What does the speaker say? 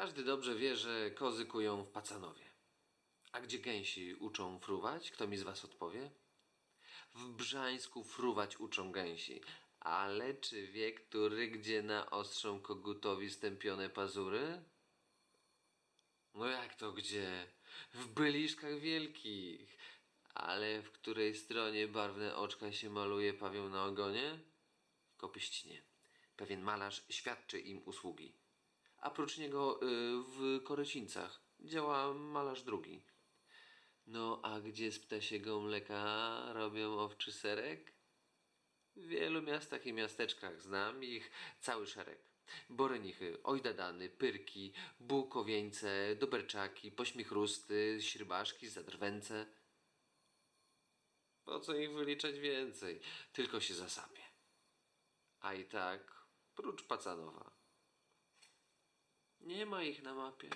Każdy dobrze wie, że kozy kują w Pacanowie. A gdzie gęsi uczą fruwać? Kto mi z was odpowie? W Brzańsku fruwać uczą gęsi. Ale czy wie, który gdzie naostrzą kogutowi stępione pazury? No jak to gdzie? W byliszkach wielkich. Ale w której stronie barwne oczka się maluje pawią na ogonie? W Kopyścinie. Pewien malarz świadczy im usługi. A prócz niego y, w Korycińcach działa malarz drugi. No a gdzie z ptasiego mleka robią owczy serek? W wielu miastach i miasteczkach znam ich cały szereg. Borenichy, ojdadany, pyrki, bułkowieńce, doberczaki, pośmichrusty, śrybaszki, zadrwęce. Po co ich wyliczać więcej? Tylko się zasapie. A i tak, prócz Pacanowa. Nie ma ich na mapie.